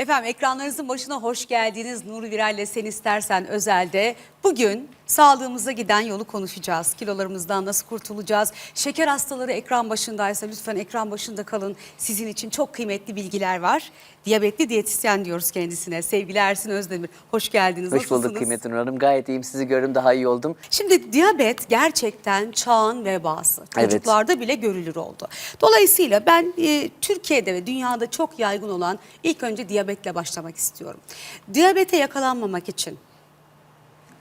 Efendim ekranlarınızın başına hoş geldiniz. Nuri Viral'le Sen İstersen Özel'de. Bugün sağlığımıza giden yolu konuşacağız. Kilolarımızdan nasıl kurtulacağız? Şeker hastaları ekran başındaysa lütfen ekran başında kalın. Sizin için çok kıymetli bilgiler var. Diyabetli diyetisyen diyoruz kendisine. Sevgili Ersin Özdemir. Hoş geldiniz. Hoş bulduk Nasılsınız? kıymetli Nur Hanım. Gayet iyiyim. Sizi gördüm daha iyi oldum. Şimdi diyabet gerçekten çağın vebası. Evet. Çocuklarda bile görülür oldu. Dolayısıyla ben e, Türkiye'de ve dünyada çok yaygın olan ilk önce diyabetle başlamak istiyorum. Diyabete yakalanmamak için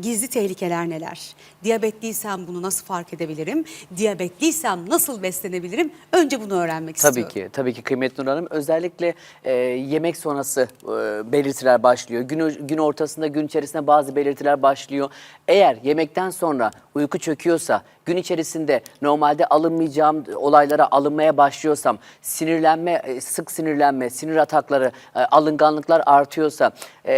gizli tehlikeler neler? Diyabetliysem bunu nasıl fark edebilirim? Diyabetliysem nasıl beslenebilirim? Önce bunu öğrenmek Tabii istiyorum. ki, tabii ki kıymetli Nur Hanım. Özellikle e, yemek sonrası e, belirtiler başlıyor. Gün, gün ortasında, gün içerisinde bazı belirtiler başlıyor. Eğer yemekten sonra uyku çöküyorsa, gün içerisinde normalde alınmayacağım olaylara alınmaya başlıyorsam, sinirlenme, e, sık sinirlenme, sinir atakları, e, alınganlıklar artıyorsa, e,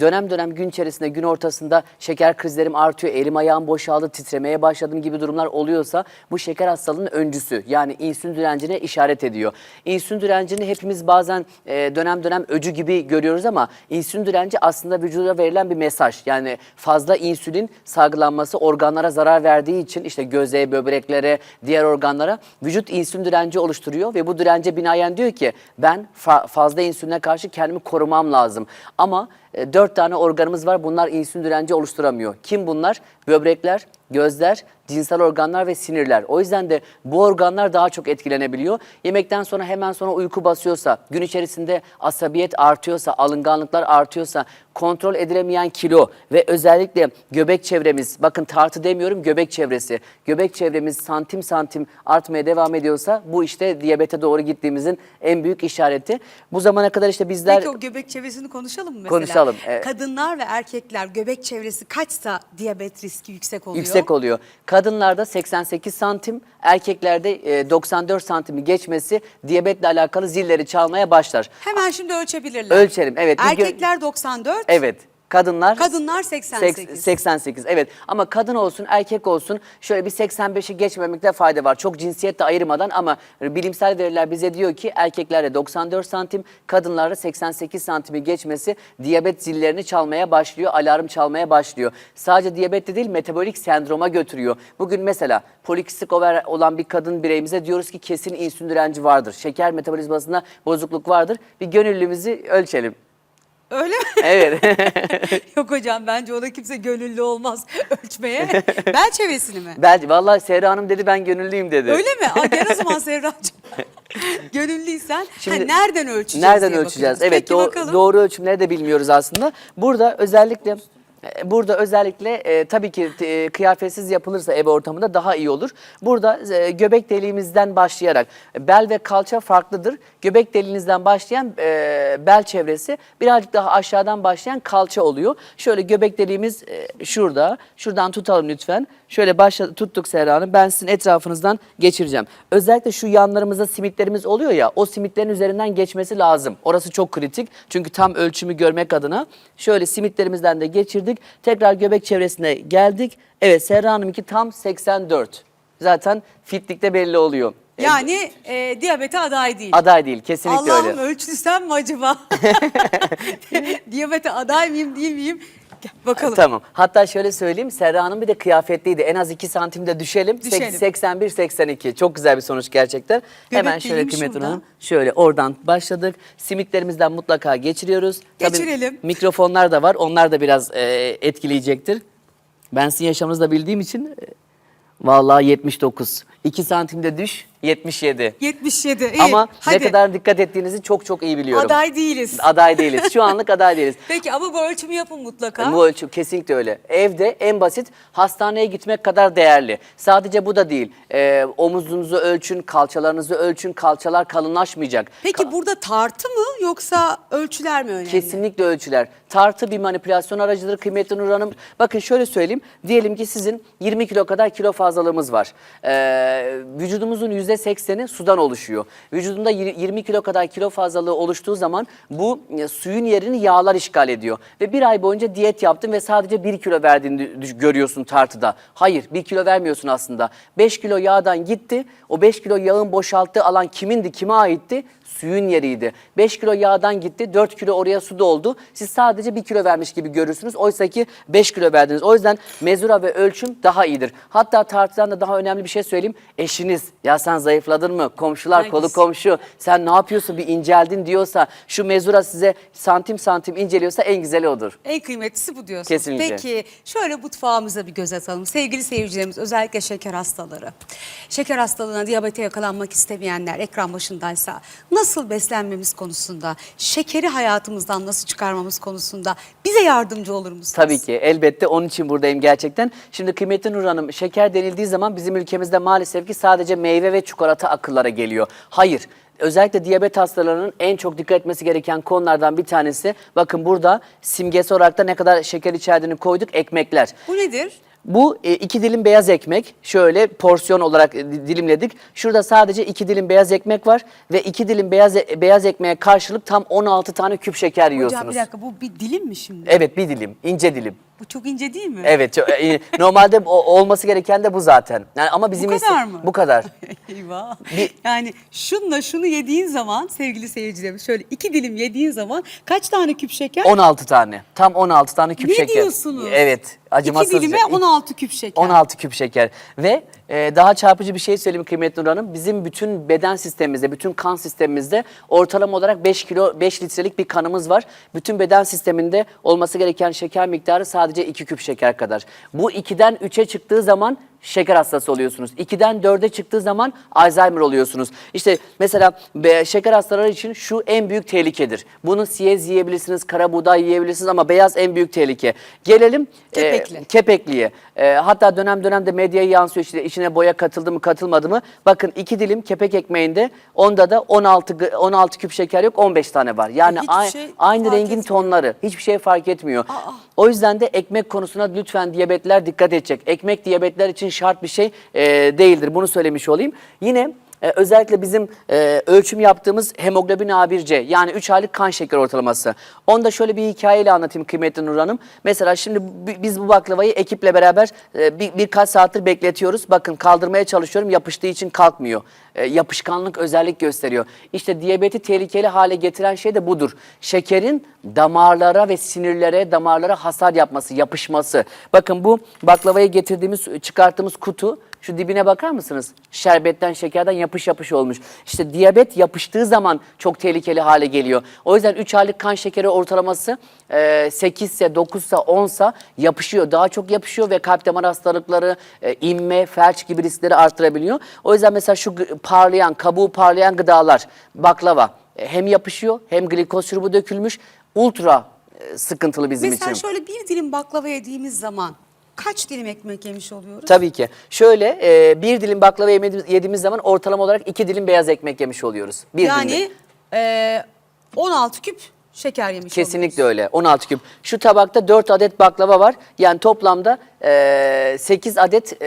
dönem dönem gün içerisinde, gün ortasında şeker krizlerim artıyor, elim ayağım boşaldı, titremeye başladım gibi durumlar oluyorsa bu şeker hastalığının öncüsü. Yani insülin direncine işaret ediyor. İnsülin direncini hepimiz bazen e, dönem dönem öcü gibi görüyoruz ama insülin direnci aslında vücuda verilen bir mesaj. Yani fazla insülin salgılanması organlara zarar verdiği için işte göze, böbreklere, diğer organlara vücut insülin direnci oluşturuyor ve bu dirence binaen diyor ki ben fa- fazla insüline karşı kendimi korumam lazım. Ama e, dört tane organımız var. Bunlar insülin direnci oluşturamıyor. Kim bunlar? Böbrekler, gözler, cinsel organlar ve sinirler. O yüzden de bu organlar daha çok etkilenebiliyor. Yemekten sonra hemen sonra uyku basıyorsa, gün içerisinde asabiyet artıyorsa, alınganlıklar artıyorsa, kontrol edilemeyen kilo ve özellikle göbek çevremiz, bakın tartı demiyorum göbek çevresi, göbek çevremiz santim santim artmaya devam ediyorsa bu işte diyabete doğru gittiğimizin en büyük işareti. Bu zamana kadar işte bizler... Peki o göbek çevresini konuşalım mı mesela? Konuşalım. Kadınlar ve erkekler göbek çevresi kaçsa diyabet riski yüksek oluyor? Yüksek oluyor. Kadınlarda 88 santim, erkeklerde e, 94 santimi geçmesi diyabetle alakalı zilleri çalmaya başlar. Hemen şimdi ölçebilirler. Ölçelim, evet. Bir Erkekler 94, Evet. Kadınlar kadınlar seks- 88. 88 evet ama kadın olsun erkek olsun şöyle bir 85'i geçmemekte fayda var. Çok cinsiyet de ayırmadan ama bilimsel veriler bize diyor ki erkeklerde 94 santim kadınlarda 88 santimi geçmesi diyabet zillerini çalmaya başlıyor. Alarm çalmaya başlıyor. Sadece diyabette değil metabolik sendroma götürüyor. Bugün mesela polikistik over olan bir kadın bireyimize diyoruz ki kesin insülin direnci vardır. Şeker metabolizmasında bozukluk vardır. Bir gönüllümüzü ölçelim. Öyle mi? Evet. Yok hocam bence ona kimse gönüllü olmaz ölçmeye. Bel çevresini mi? Ben vallahi Serra Hanım dedi ben gönüllüyüm dedi. Öyle mi? Aa, gel o zaman Serracığım. Gönüllüysen Şimdi- ha, nereden ölçeceğiz Nereden diye ölçeceğiz? bakacağız. Evet Peki doğ- bakalım. doğru ölçümleri de bilmiyoruz aslında. Burada özellikle Burada özellikle e, tabii ki e, kıyafetsiz yapılırsa ev ortamında daha iyi olur. Burada e, göbek deliğimizden başlayarak e, bel ve kalça farklıdır. Göbek deliğinizden başlayan e, bel çevresi birazcık daha aşağıdan başlayan kalça oluyor. Şöyle göbek deliğimiz e, şurada. Şuradan tutalım lütfen. Şöyle başla, tuttuk Serra Hanım. Ben sizin etrafınızdan geçireceğim. Özellikle şu yanlarımızda simitlerimiz oluyor ya o simitlerin üzerinden geçmesi lazım. Orası çok kritik. Çünkü tam ölçümü görmek adına şöyle simitlerimizden de geçirdik. Tekrar göbek çevresine geldik. Evet Serra Hanım'ınki tam 84. Zaten fitlikte belli oluyor. E, Yani e, diyabete aday değil. Aday değil kesinlikle Allah'ım öyle. ölçtüsem mi acaba? diyabete aday mıyım değil miyim? Gel bakalım. Tamam. Hatta şöyle söyleyeyim. Serra Hanım bir de kıyafetliydi. En az 2 santimde düşelim. Düşelim. 81-82. Çok güzel bir sonuç gerçekten. Hemen şöyle Kıymetli şurada. Hanım. Şöyle oradan başladık. Simitlerimizden mutlaka geçiriyoruz. Tabii Geçirelim. mikrofonlar da var. Onlar da biraz e, etkileyecektir. Ben sizin yaşamınızı da bildiğim için e, vallahi 79. 2 santimde düş 77. 77. iyi. Ama Hadi. ne kadar dikkat ettiğinizi çok çok iyi biliyorum. Aday değiliz. Aday değiliz. Şu anlık aday değiliz. Peki ama bu ölçümü yapın mutlaka. Bu ölçüm kesinlikle öyle. Evde en basit hastaneye gitmek kadar değerli. Sadece bu da değil. Ee, omuzunuzu ölçün, kalçalarınızı ölçün. Kalçalar kalınlaşmayacak. Peki burada tartı mı yoksa ölçüler mi önemli? Kesinlikle ölçüler. Tartı bir manipülasyon aracıdır kıymetli Nur Hanım. Bakın şöyle söyleyeyim. Diyelim ki sizin 20 kilo kadar kilo fazlalığımız var. Ee, vücudumuzun %80'i sudan oluşuyor. Vücudunda yir- 20 kilo kadar kilo fazlalığı oluştuğu zaman bu e, suyun yerini yağlar işgal ediyor. Ve bir ay boyunca diyet yaptın ve sadece 1 kilo verdiğini görüyorsun tartıda. Hayır 1 kilo vermiyorsun aslında. 5 kilo yağdan gitti. O 5 kilo yağın boşalttığı alan kimindi, kime aitti? Suyun yeriydi. 5 kilo yağdan gitti, 4 kilo oraya su doldu. Siz sadece 1 kilo vermiş gibi görürsünüz. Oysa ki 5 kilo verdiniz. O yüzden mezura ve ölçüm daha iyidir. Hatta tartıdan da daha önemli bir şey söyleyeyim. Eşiniz, ya sen zayıfladın mı? Komşular, kolu Hangisi? komşu, sen ne yapıyorsun bir inceldin diyorsa, şu mezura size santim santim inceliyorsa en güzeli odur. En kıymetlisi bu diyorsunuz. Kesinlikle. Peki şöyle mutfağımıza bir göz atalım. Sevgili seyircilerimiz özellikle şeker hastaları. Şeker hastalığına, diyabete yakalanmak istemeyenler ekran başındaysa nasıl beslenmemiz konusunda, şekeri hayatımızdan nasıl çıkarmamız konusunda bize yardımcı olur musunuz? Tabii ki elbette onun için buradayım gerçekten. Şimdi kıymetli Nur Hanım şeker denildiği zaman bizim ülkemizde maalesef ki sadece meyve ve çikolata akıllara geliyor. Hayır. Özellikle diyabet hastalarının en çok dikkat etmesi gereken konulardan bir tanesi bakın burada simgesi olarak da ne kadar şeker içerdiğini koyduk ekmekler. Bu nedir? Bu e, iki dilim beyaz ekmek şöyle porsiyon olarak e, di- dilimledik. Şurada sadece iki dilim beyaz ekmek var ve iki dilim beyaz e- beyaz ekmeğe karşılık tam 16 tane küp şeker yiyorsunuz. Hocam bir dakika bu bir dilim mi şimdi? Evet bir dilim, ince dilim. Bu çok ince değil mi? Evet, çok- e, normalde olması gereken de bu zaten. Yani ama bizim Bu kadar mı? Bu kadar. Eyvah. Bir- Yani şunla şunu yediğin zaman sevgili seyircilerimiz şöyle iki dilim yediğin zaman kaç tane küp şeker? 16 tane. Tam 16 tane küp ne şeker. diyorsunuz? Evet. Acımasızca. İki dilime 16 küp şeker. 16 küp şeker. Ve e, daha çarpıcı bir şey söyleyeyim kıymetli Nur Hanım. Bizim bütün beden sistemimizde, bütün kan sistemimizde ortalama olarak 5 kilo, 5 litrelik bir kanımız var. Bütün beden sisteminde olması gereken şeker miktarı sadece 2 küp şeker kadar. Bu 2'den 3'e çıktığı zaman şeker hastası oluyorsunuz. 2'den 4'e çıktığı zaman Alzheimer oluyorsunuz. İşte mesela şeker hastaları için şu en büyük tehlikedir. Bunu siyez yiyebilirsiniz, kara buğday yiyebilirsiniz ama beyaz en büyük tehlike. Gelelim e, Kepekli. kepekliye. E, hatta dönem dönemde medyaya yansıyor işte içine boya katıldı mı katılmadı mı. Bakın iki dilim kepek ekmeğinde onda da 16 gı- 16 küp şeker yok 15 tane var. Yani Hiçbir ay- şey aynı fark rengin etmiyor. tonları hiçbir şey fark etmiyor. O yüzden de ekmek konusuna lütfen diyabetler dikkat edecek. Ekmek diyabetler için şart bir şey e, değildir. Bunu söylemiş olayım. Yine e, özellikle bizim e, ölçüm yaptığımız hemoglobin A1C yani 3 aylık kan şeker ortalaması. Onu da şöyle bir hikayeyle anlatayım kıymetli Nur Hanım. Mesela şimdi bi- biz bu baklavayı ekiple beraber e, bir, birkaç saattir bekletiyoruz. Bakın kaldırmaya çalışıyorum yapıştığı için kalkmıyor. E, yapışkanlık özellik gösteriyor. İşte diyabeti tehlikeli hale getiren şey de budur. Şekerin damarlara ve sinirlere, damarlara hasar yapması, yapışması. Bakın bu baklavayı getirdiğimiz, çıkarttığımız kutu şu dibine bakar mısınız? Şerbetten, şekerden yapış yapış olmuş. İşte diyabet yapıştığı zaman çok tehlikeli hale geliyor. O yüzden 3 aylık kan şekeri ortalaması e, 8 ise 9 ise 10 ise yapışıyor. Daha çok yapışıyor ve kalp damar hastalıkları, e, inme, felç gibi riskleri arttırabiliyor. O yüzden mesela şu parlayan, kabuğu parlayan gıdalar, baklava e, hem yapışıyor hem glikoz şurubu dökülmüş. Ultra e, sıkıntılı bizim Mesela için. şöyle bir dilim baklava yediğimiz zaman kaç dilim ekmek yemiş oluyoruz? Tabii ki. Şöyle e, bir dilim baklava yemediğimiz, yediğimiz zaman ortalama olarak iki dilim beyaz ekmek yemiş oluyoruz. Bir yani e, 16 küp şeker yemiş Kesinlikle öyle. 16 küp. Şu tabakta 4 adet baklava var. Yani toplamda e, 8 adet e,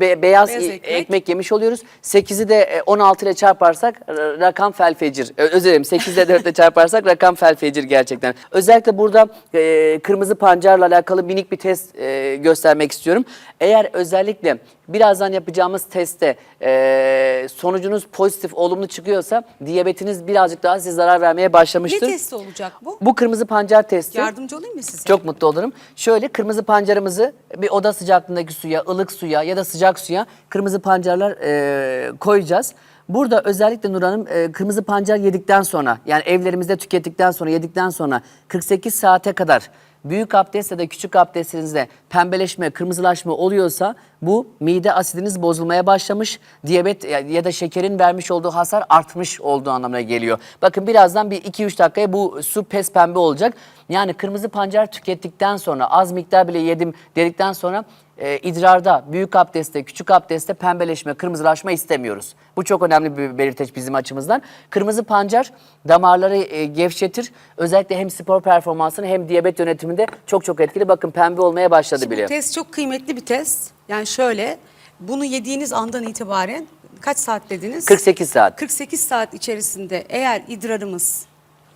be- beyaz, Beyaz i- ekmek. ekmek. yemiş oluyoruz. 8'i de e, 16 ile çarparsak rakam felfecir. Ö- Özür dilerim 8 ile 4 ile çarparsak rakam felfecir gerçekten. Özellikle burada e, kırmızı pancarla alakalı minik bir test e, göstermek istiyorum. Eğer özellikle birazdan yapacağımız testte e, sonucunuz pozitif, olumlu çıkıyorsa diyabetiniz birazcık daha size zarar vermeye Ne başlamıştır. testi olacak bu? Bu kırmızı pancar testi. Yardımcı olayım mı size? Çok mutlu olurum. Şöyle kırmızı pancarımızı bir oda sıcaklığındaki suya, ılık suya ya da sıcak suya kırmızı pancarlar e, koyacağız. Burada özellikle Nur Hanım e, kırmızı pancar yedikten sonra yani evlerimizde tükettikten sonra yedikten sonra 48 saate kadar büyük abdest ya da küçük abdestinizde pembeleşme, kırmızılaşma oluyorsa bu mide asidiniz bozulmaya başlamış. Diyabet ya- da şekerin vermiş olduğu hasar artmış olduğu anlamına geliyor. Bakın birazdan bir 2-3 dakikaya bu su pes pembe olacak. Yani kırmızı pancar tükettikten sonra az miktar bile yedim dedikten sonra e, idrarda, büyük abdestte, küçük abdestte pembeleşme, kırmızılaşma istemiyoruz. Bu çok önemli bir belirteç bizim açımızdan. Kırmızı pancar damarları e, gevşetir. Özellikle hem spor performansını hem diyabet yönetiminde çok çok etkili. Bakın pembe olmaya başladı Şimdi bile. bu test çok kıymetli bir test. Yani şöyle bunu yediğiniz andan itibaren kaç saat dediniz? 48 saat. 48 saat içerisinde eğer idrarımız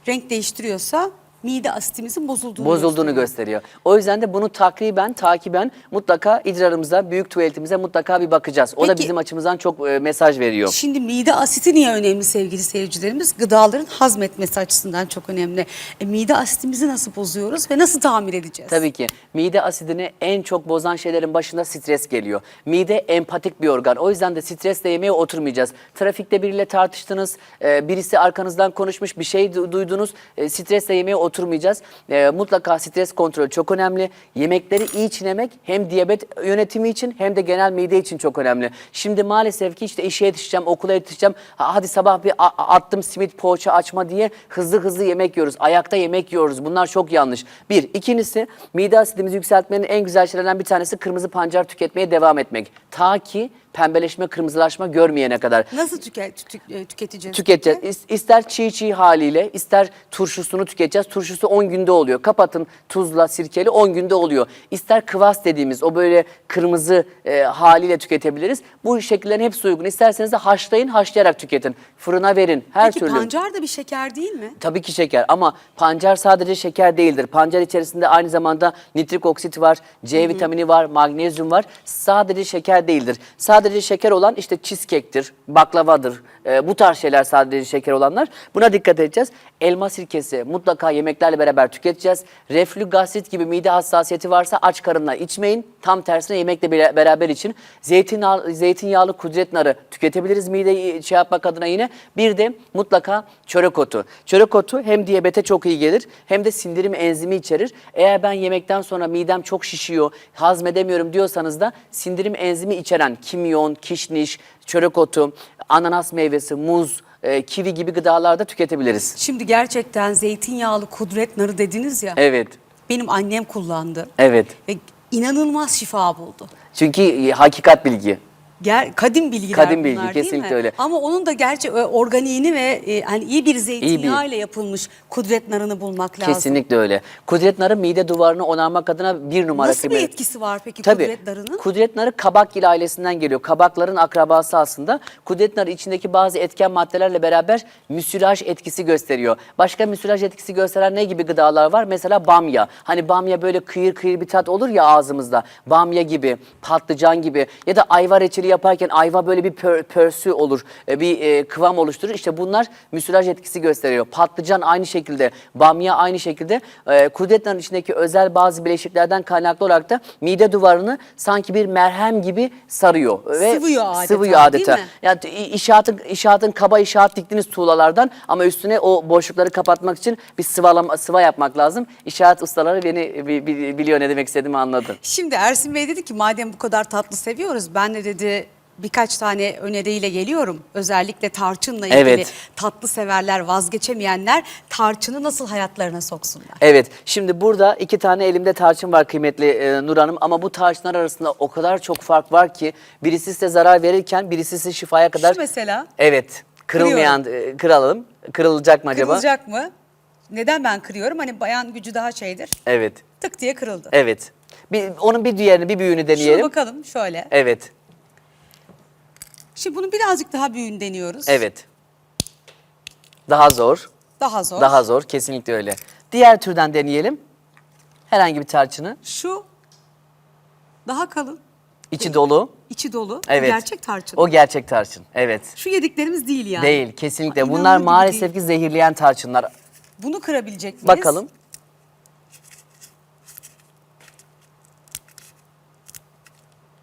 renk değiştiriyorsa mide asitimizin bozulduğunu bozulduğunu gösteriyor. gösteriyor. O yüzden de bunu takriben, takiben mutlaka idrarımıza, büyük tuvaletimize mutlaka bir bakacağız. O da Peki- bizim açımızdan çok e, mesaj veriyor. Şimdi mide asiti niye önemli sevgili seyircilerimiz? Gıdaların hazmetmesi açısından çok önemli. E, mide asitimizi nasıl bozuyoruz ve nasıl tamir edeceğiz? Tabii ki mide asidini en çok bozan şeylerin başında stres geliyor. Mide empatik bir organ. O yüzden de stresle yemeğe oturmayacağız. Trafikte biriyle tartıştınız, e, birisi arkanızdan konuşmuş, bir şey du- duydunuz, e, stresle yemeğe oturmayacağız. E, mutlaka stres kontrolü çok önemli. Yemekleri iyi çiğnemek hem diyabet yönetimi için hem de genel mide için çok önemli. Şimdi maalesef ki işte işe yetişeceğim, okula yetişeceğim. Ha, Hadi sabah bir attım simit poğaça açma diye hızlı hızlı yemek yiyoruz. Ayakta yemek yiyoruz. Bunlar çok yanlış. Bir. ikincisi mide asidimizi yükseltmenin en güzel şeylerden bir tanesi kırmızı pancar tüketmeye devam etmek. Ta ki pembeleşme, kırmızılaşma görmeyene kadar Nasıl tüke- tü- e, tüketeceğiz? tüketeceğiz. İs- İster çiğ çiğ haliyle, ister turşusunu tüketeceğiz. Turşusu 10 günde oluyor. Kapatın tuzla, sirkeli 10 günde oluyor. İster kıvas dediğimiz o böyle kırmızı e, haliyle tüketebiliriz. Bu şekillerin hepsi uygun. İsterseniz de haşlayın, haşlayarak tüketin. Fırına verin, her Peki türlü. pancar da bir şeker değil mi? Tabii ki şeker ama pancar sadece şeker değildir. Pancar içerisinde aynı zamanda nitrik oksit var, C vitamini var, magnezyum var. Sadece şeker değildir. Sadece şeker olan işte cheesecake'tir, baklavadır. Ee, bu tarz şeyler sadece şeker olanlar. Buna dikkat edeceğiz. Elma sirkesi mutlaka yemeklerle beraber tüketeceğiz. Reflü gastrit gibi mide hassasiyeti varsa aç karınla içmeyin. Tam tersine yemekle bera- beraber için. Zeytinyağlı, zeytinyağlı kudret narı tüketebiliriz mideyi şey yapmak adına yine. Bir de mutlaka çörek otu. Çörek otu hem diyabete çok iyi gelir hem de sindirim enzimi içerir. Eğer ben yemekten sonra midem çok şişiyor, hazmedemiyorum diyorsanız da sindirim enzimi içeren kimyon, kişniş, çörek otu, ananas meyvesi, muz, e, kivi gibi gıdalarda tüketebiliriz. Şimdi gerçekten zeytinyağlı kudret narı dediniz ya. Evet, Benim annem kullandı. evet. Ve inanılmaz şifa buldu. Çünkü e, hakikat bilgi. Ger kadim bilgiler Kadim bilgi, bunlar, kesinlikle öyle. Ama onun da gerçi e, organiğini ve e, hani iyi bir zeytinyağı ile yapılmış kudret narını bulmak lazım. Kesinlikle öyle. Kudret narı mide duvarını onarmak adına bir numara Nasıl bir kıymet- etkisi var peki Tabii. kudret narının? Kudret narı kabakgil ailesinden geliyor. Kabakların akrabası aslında. Kudret narı içindeki bazı etken maddelerle beraber müsilaj etkisi gösteriyor. Başka müsilaj etkisi gösteren ne gibi gıdalar var? Mesela bamya. Hani bamya böyle kıyır kıyır bir tat olur ya ağzımızda. Bamya gibi, patlıcan gibi ya da ayva reçeli yaparken ayva böyle bir pör, pörsü olur. e, Bir e, kıvam oluşturur. İşte bunlar müsilaj etkisi gösteriyor. Patlıcan aynı şekilde, bamya aynı şekilde. E, kudret narının içindeki özel bazı bileşiklerden kaynaklı olarak da mide duvarını sanki bir merhem gibi sarıyor. Ve Sıvıyor adeta, Sıvıyor adeta. değil mi? Yani inşaatın, inşaatın kaba inşaat diktiğiniz tuğlalardan ama üstüne o boşlukları kapatmak için bir sıvalama, sıva yapmak lazım. İnşaat ustaları beni bi- bi- biliyor ne demek istediğimi anladı. Şimdi Ersin Bey dedi ki madem bu kadar tatlı seviyoruz ben de dedi birkaç tane öneriyle geliyorum. Özellikle tarçınla ilgili Evet. tatlı severler, vazgeçemeyenler tarçını nasıl hayatlarına soksunlar? Evet, şimdi burada iki tane elimde tarçın var kıymetli e, Nur Hanım ama bu tarçınlar arasında o kadar çok fark var ki birisi size zarar verirken birisi size şifaya kadar... Şu mesela. Evet, kırılmayan, e, kıralım. Kırılacak mı acaba? Kırılacak mı? Neden ben kırıyorum? Hani bayan gücü daha şeydir. Evet, Tık diye kırıldı. evet. Bir, onun bir diğerini, bir büyüğünü deneyelim. bakalım şöyle. Evet, Şimdi bunu birazcık daha büyüğünü deniyoruz. evet. Daha zor. Daha zor. Daha zor, kesinlikle öyle. Diğer türden deneyelim. Herhangi bir tarçını. Şu daha kalın, içi dolu. içi dolu. Evet. Gerçek tarçın. O gerçek tarçın. Evet. Şu yediklerimiz değil yani. Değil, kesinlikle. Aa, Bunlar maalesef değil. ki zehirleyen tarçınlar. Bunu kırabilecek miyiz? Bakalım.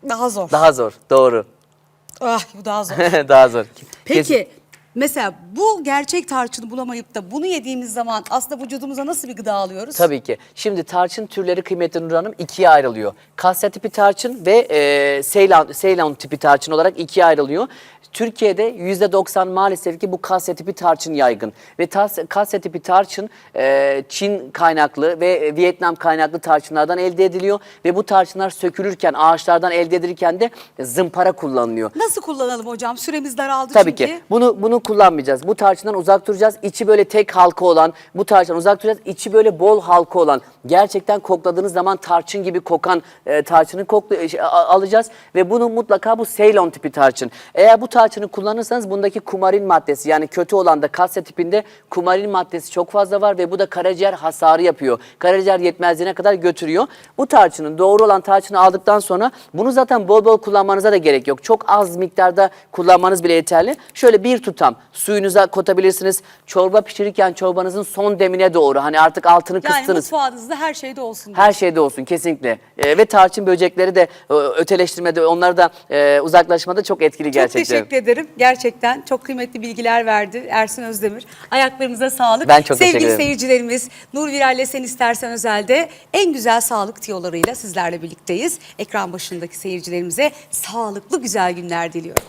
Daha zor. Daha zor. Doğru. Ah bu daha zor. Daha zor. Peki mesela bu gerçek tarçını bulamayıp da bunu yediğimiz zaman aslında vücudumuza nasıl bir gıda alıyoruz? Tabii ki. Şimdi tarçın türleri kıymetli Nur Hanım ikiye ayrılıyor. Kasya tipi tarçın ve e, Seylan, Seylan tipi tarçın olarak ikiye ayrılıyor. Türkiye'de %90 maalesef ki bu kasya tipi tarçın yaygın. Ve tas, kasya tipi tarçın e, Çin kaynaklı ve Vietnam kaynaklı tarçınlardan elde ediliyor. Ve bu tarçınlar sökülürken, ağaçlardan elde edilirken de zımpara kullanılıyor. Nasıl kullanalım hocam? Süremiz daraldı Tabii çünkü. ki. Bunu bunu kullanmayacağız. Bu tarçından uzak duracağız. İçi böyle tek halka olan, bu tarçından uzak duracağız. İçi böyle bol halka olan, gerçekten kokladığınız zaman tarçın gibi kokan e, tarçını kokla, e, şey, alacağız. Ve bunu mutlaka bu Ceylon tipi tarçın. Eğer bu tarçını kullanırsanız bundaki kumarin maddesi yani kötü olan da kasya tipinde kumarin maddesi çok fazla var ve bu da karaciğer hasarı yapıyor. Karaciğer yetmezliğine kadar götürüyor. Bu tarçının doğru olan tarçını aldıktan sonra bunu zaten bol bol kullanmanıza da gerek yok. Çok az miktarda kullanmanız bile yeterli. Şöyle bir tutam suyunuza katabilirsiniz. Çorba pişirirken çorbanızın son demine doğru hani artık altını Yani kıstınız. mutfağınızda her şeyde olsun. Her şeyde olsun kesinlikle. Ee, ve tarçın böcekleri de e, öteleştirmede, onları da e, uzaklaşmada çok etkili Çok gerçekten. teşekkür ederim. Gerçekten çok kıymetli bilgiler verdi Ersin Özdemir. Ayaklarınıza sağlık. Ben çok teşekkür Sevgili ederim. seyircilerimiz Nur Viral'le Sen İstersen Özel'de en güzel sağlık tiyolarıyla sizlerle birlikteyiz. Ekran başındaki seyircilerimize sağlıklı güzel günler diliyorum.